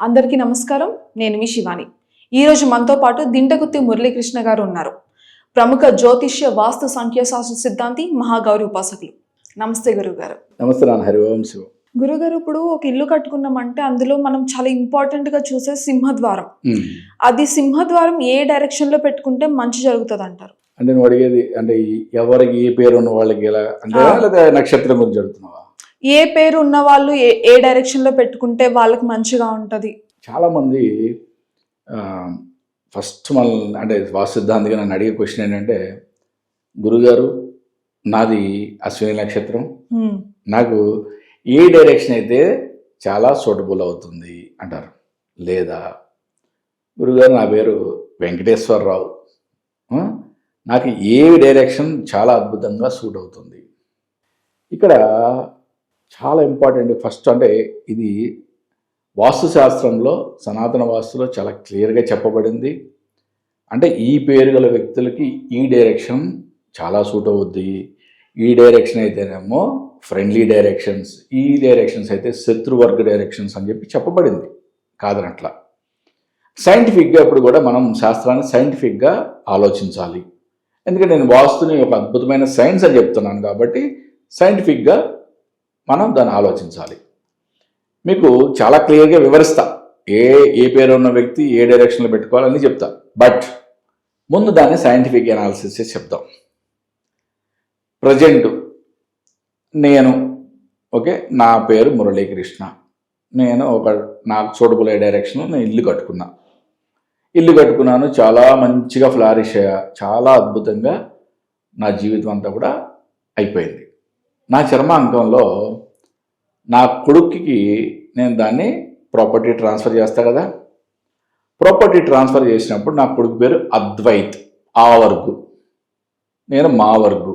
అందరికీ నమస్కారం. నేను మీ శివాని. ఈరోజు మనతో పాటు దింటగుత్తి మురళీకృష్ణ గారు ఉన్నారు. ప్రముఖ జ్యోతిష్య వాస్తు సంఖ్యాశాస్త్ర సిద్ధాంతి మహాగౌరి ఉపాసకులు. నమస్తే గురువు గారు నమస్తే హరి ఓం శివ. గురుగారు ఇప్పుడు ఒక ఇల్లు కట్టుకున్నామంటే అందులో మనం చాలా ఇంపార్టెంట్గా చూసే సింహద్వారం. అది సింహద్వారం ఏ డైరెక్షన్లో పెట్టుకుంటే మంచి జరుగుతుంది అంటారు అంటే నువ్వు అడిగేది అంటే ఎవరికి ఏ పేరు ఉన్న వాళ్ళకి ఎలా? అంటే నక్షత్రం గురించి అడుగుతున్నావా? ఏ పేరు ఉన్న వాళ్ళు ఏ ఏ డైరెక్షన్లో పెట్టుకుంటే వాళ్ళకి మంచిగా ఉంటది? చాలా మంది ఫస్ట్ మన అంటే వాస్తు సిద్ధాంతిగా నన్ను అడిగే క్వశ్చన్ ఏంటంటే గురుగారు నాది అశ్విని నక్షత్రం. నాకు ఏ డైరెక్షన్ అయితే చాలా సూటబుల్ అవుతుంది అంటారు. లేదా గురుగారు నా పేరు వెంకటేశ్వరరావు? నాకు ఏ డైరెక్షన్ చాలా అద్భుతంగా సూట్ అవుతుంది. ఇక్కడ చాలా ఇంపార్టెంట్. ఫస్ట్ అంటే ఇది వాస్తుశాస్త్రంలో సనాతన వాస్తులో చాలా క్లియర్గా చెప్పబడింది. అంటే ఈ పేరు గల వ్యక్తులకి ఈ డైరెక్షన్ చాలా సూట్ అవుద్ది. ఈ డైరెక్షన్ అయితేనేమో ఫ్రెండ్లీ డైరెక్షన్స్ ఈ డైరెక్షన్స్ అయితే శత్రువర్గ డైరెక్షన్స్ అని చెప్పి చెప్పబడింది. కాదనట్ల. సైంటిఫిక్గా ఇప్పుడు కూడా మనం శాస్త్రాన్ని సైంటిఫిక్గా ఆలోచించాలి. ఎందుకంటే నేను వాస్తుని ఒక అద్భుతమైన సైన్స్ అని చెప్తున్నాను కాబట్టి సైంటిఫిక్గా మనం దాన్ని ఆలోచించాలి. మీకు చాలా క్లియర్గా వివరిస్తా. ఏ ఏ పేరు ఉన్న వ్యక్తి ఏ డైరెక్షన్లో పెట్టుకోవాలని చెప్తా. బట్ ముందు దాన్ని సైంటిఫిక్ అనాలిసిస్ చేసి చెప్తాం ప్రజెంట్ నేను ఓకే నా పేరు మురళీకృష్ణ. నేను ఒక నాకు సూటబుల్ డైరెక్షన్లో నేను ఇల్లు కట్టుకున్నా. ఇల్లు కట్టుకున్నాను చాలా మంచిగా ఫ్లారిష్ అయ్యా. చాలా అద్భుతంగా నా జీవితం అంతా కూడా అయిపోయింది. నా చర్మాంకంలో నా కొడుక్కి నేను దాన్ని ప్రాపర్టీ ట్రాన్స్ఫర్ చేస్తా కదా. ప్రాపర్టీ ట్రాన్స్ఫర్ చేసినప్పుడు నా కొడుకు పేరు అద్వైత్ ఆ వర్గు. నేను మా వర్గు.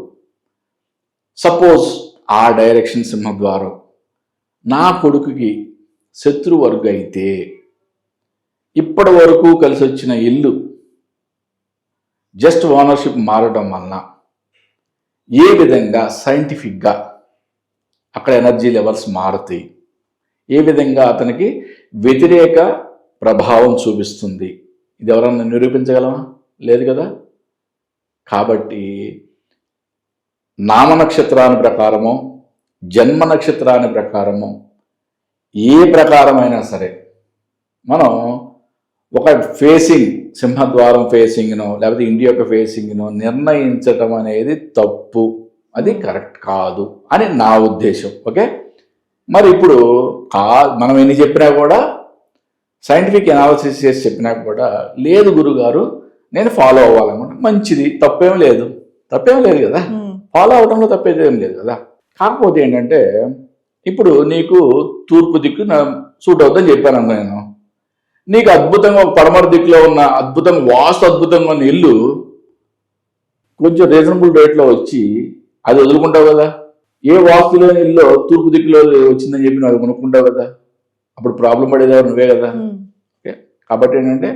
సపోజ్ ఆ డైరెక్షన్ సింహద్వారం. నా కొడుకుకి శత్రువర్గు అయితే ఇప్పటి వరకు కలిసి వచ్చిన ఇల్లు జస్ట్ ఓనర్షిప్ మారడం వలన ఏ విధంగా సైంటిఫిక్గా అక్కడ ఎనర్జీ లెవెల్స్ మారుతాయి? ఏ విధంగా అతనికి వ్యతిరేక ప్రభావం చూపిస్తుంది? ఇది ఎవరన్నా నిరూపించగలమా? లేదు కదా? కాబట్టి నామ నక్షత్రాన్ని ప్రకారము జన్మ నక్షత్రాన్ని ప్రకారము ఏ ప్రకారమైనా సరే మనం ఒక ఫేసింగ్ సింహద్వారం ఫేసింగ్నో లేకపోతే ఇండియా యొక్క ఫేసింగ్నో నిర్ణయించటం అనేది తప్పు. అది కరెక్ట్ కాదు అని నా ఉద్దేశం. ఓకే? మరి ఇప్పుడు కా మనం ఎన్ని చెప్పినా కూడా సైంటిఫిక్ అనాలిసిస్ చేసి చెప్పినా కూడా లేదు గురుగారు నేను ఫాలో అవ్వాలనుకుంటా మంచిది తప్పేం లేదు. తప్పేం లేదు కదా. ఫాలో అవడంలో తప్పేది ఏం లేదు కదా. కాకపోతే ఏంటంటే ఇప్పుడు నీకు తూర్పు దిక్కు సూట్ అవుతుందని చెప్పాను నేను. నీకు అద్భుతంగా ఒక పడమర దిక్కులో ఉన్న అద్భుతంగా వాస్తు అద్భుతంగా ఉన్న ఇల్లు కొంచెం రీజనబుల్ రేట్లో వచ్చి అది వదులుకుంటావు కదా? ఏ వాస్తులోని ఇల్లు తూర్పు దిక్కులో వచ్చిందని చెప్పి నువ్వు కొనుక్కుంటావు కదా? అప్పుడు ప్రాబ్లం పడేదా నువ్వే కదా. ఓకే. కాబట్టి ఏంటంటే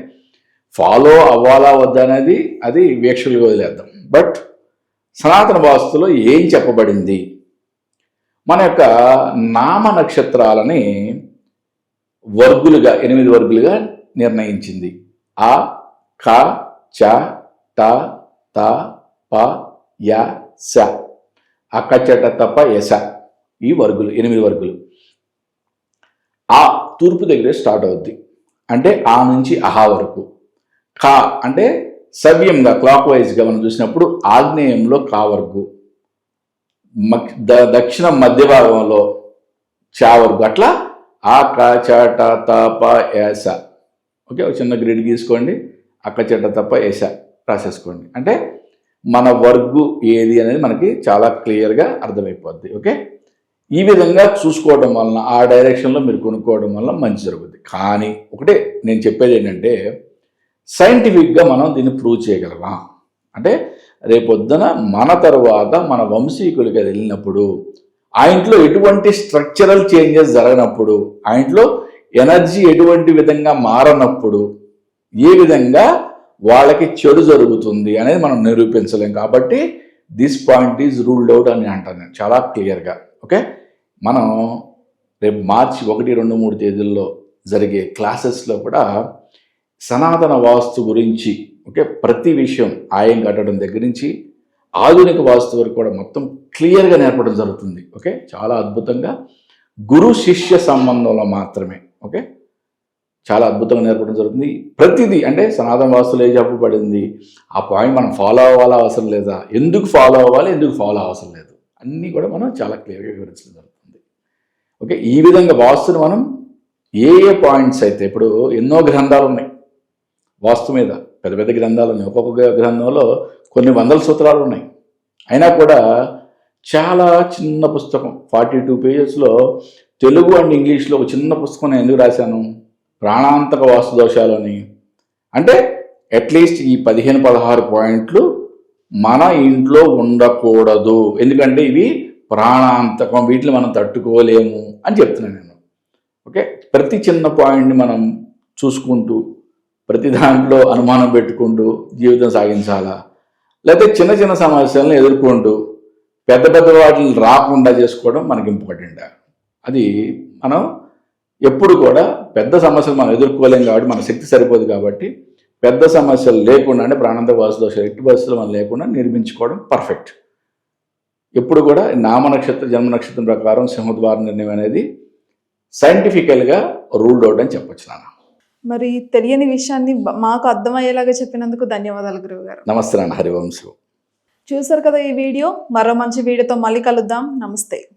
ఫాలో అవ్వాలా వద్దా అనేది అది వీక్షకులుగా వదిలేద్దాం. బట్ సనాతన వాస్తులో ఏం చెప్పబడింది? మన యొక్క నామ నక్షత్రాలని వర్గులుగా ఎనిమిది వర్గులుగా నిర్ణయించింది. ఆ క చ ట త ప య స. అక్కచట తప్ప యస ఈ వర్గులు ఎనిమిది వర్గులు. ఆ తూర్పు దగ్గరే స్టార్ట్ అవుద్ది. అంటే ఆ నుంచి అహా వరకు. కా అంటే సవ్యంగా క్లాక్ వైజ్గా మనం చూసినప్పుడు ఆగ్నేయంలో కా వరకు. మ ద- దక్షిణ మధ్య భాగంలో చా వరకు. అట్లా ఆ క చ ఏస. ఓకే ఒక చిన్న గ్రిడ్ గీసుకోండి. అక్క చెట్ట తప్ప ఏస రాసేసుకోండి. అంటే మన వర్గు ఏది అనేది మనకి చాలా క్లియర్గా అర్థమైపోద్ది. ఓకే? ఈ విధంగా చూసుకోవడం వలన ఆ డైరెక్షన్లో మీరు కొనుక్కోవడం వల్ల మంచి జరుగుతుంది కానీ ఒకటే నేను చెప్పేది ఏంటంటే సైంటిఫిక్గా మనం దీన్ని ప్రూవ్ చేయగలమా? అంటే రేపొద్దున మన తర్వాత మన వంశీకులకి వెళ్ళినప్పుడు ఆ ఇంట్లో ఎటువంటి స్ట్రక్చరల్ చేంజెస్ జరగనప్పుడు ఆ ఇంట్లో ఎనర్జీ ఎటువంటి విధంగా మారనప్పుడు ఏ విధంగా వాళ్ళకి చెడు జరుగుతుంది అనేది మనం నిరూపించలేం. కాబట్టి this point is ruled out అని అంటాను నేను చాలా క్లియర్గా. ఓకే? మనం రేపు మార్చి ఒకటి రెండు మూడు తేదీల్లో జరిగే క్లాసెస్లో కూడా సనాతన వాస్తు గురించి ఓకే ప్రతి విషయం ఆయం కట్టడం దగ్గర నుంచి ఆధునిక వాస్తు వరకు కూడా మొత్తం క్లియర్గా నేర్పడం జరుగుతుంది. ఓకే చాలా అద్భుతంగా. గురు శిష్య సంబంధంలో మాత్రమే. ఓకే చాలా అద్భుతంగా నేర్పడం జరుగుతుంది. ప్రతిదీ అంటే సనాతన వాస్తులు ఏ చెప్పబడింది ఆ పాయింట్ మనం ఫాలో అవ్వాలా అవసరం లేదా? ఎందుకు ఫాలో అవ్వాలి? ఎందుకు ఫాలో అవసరం లేదు? అన్నీ కూడా మనం చాలా క్లియర్గా వివరించడం జరుగుతుంది. ఓకే ఈ విధంగా వాస్తుని మనం ఏ ఏ పాయింట్స్ అయితే ఇప్పుడు ఎన్నో గ్రంథాలు ఉన్నాయి. వాస్తు మీద పెద్ద పెద్ద గ్రంథాలు ఉన్నాయి. ఒక్కొక్క గ్రంథంలో కొన్ని వందల సూత్రాలు ఉన్నాయి. అయినా కూడా చాలా చిన్న పుస్తకం. ఫార్టీ టూ పేజెస్లో తెలుగు అండ్ ఇంగ్లీష్లో ఒక చిన్న పుస్తకం నేను ఎందుకు రాశాను? ప్రాణాంతక వాస్తు దోషాలు అని. అంటే అట్లీస్ట్ ఈ పదిహేను పదహారు పాయింట్లు మన ఇంట్లో ఉండకూడదు. ఎందుకంటే ఇవి ప్రాణాంతకం వీటిని మనం తట్టుకోలేము అని చెప్తున్నాను నేను. ఓకే? ప్రతి చిన్న పాయింట్ని మనం చూసుకుంటూ ప్రతి దాంట్లో అనుమానం పెట్టుకుంటూ జీవితం సాగించాలా? లేకపోతే చిన్న చిన్న సమస్యలను ఎదుర్కొంటూ పెద్ద పెద్ద వాటిని రాకుండా చేసుకోవడం మనకి ఇంపార్టెంట్. అది మనం ఎప్పుడు కూడా పెద్ద సమస్యలు మనం ఎదుర్కోలేం కాబట్టి మన శక్తి సరిపోదు కాబట్టి పెద్ద సమస్యలు లేకుండా అంటే ప్రాణాంత వాసుదోష ఎట్టి పరిస్థితులు మనం లేకుండా నిర్మించుకోవడం పర్ఫెక్ట్ ఎప్పుడు కూడా నామ నక్షత్ర జన్మ నక్షత్రం ప్రకారం సింహద్వార నిర్ణయం అనేది సైంటిఫికల్గా రూల్డ్ అవుట్ అని చెప్పొచ్చు నాన్న. మరి తెలియని విషయాన్ని మాకు అర్థమయ్యేలాగా చెప్పినందుకు ధన్యవాదాలు గురువు గారు నమస్తే హరివంశం. చూసారు కదా ఈ వీడియో? మరో మంచి వీడియోతో మళ్ళీ కలుద్దాం. నమస్తే.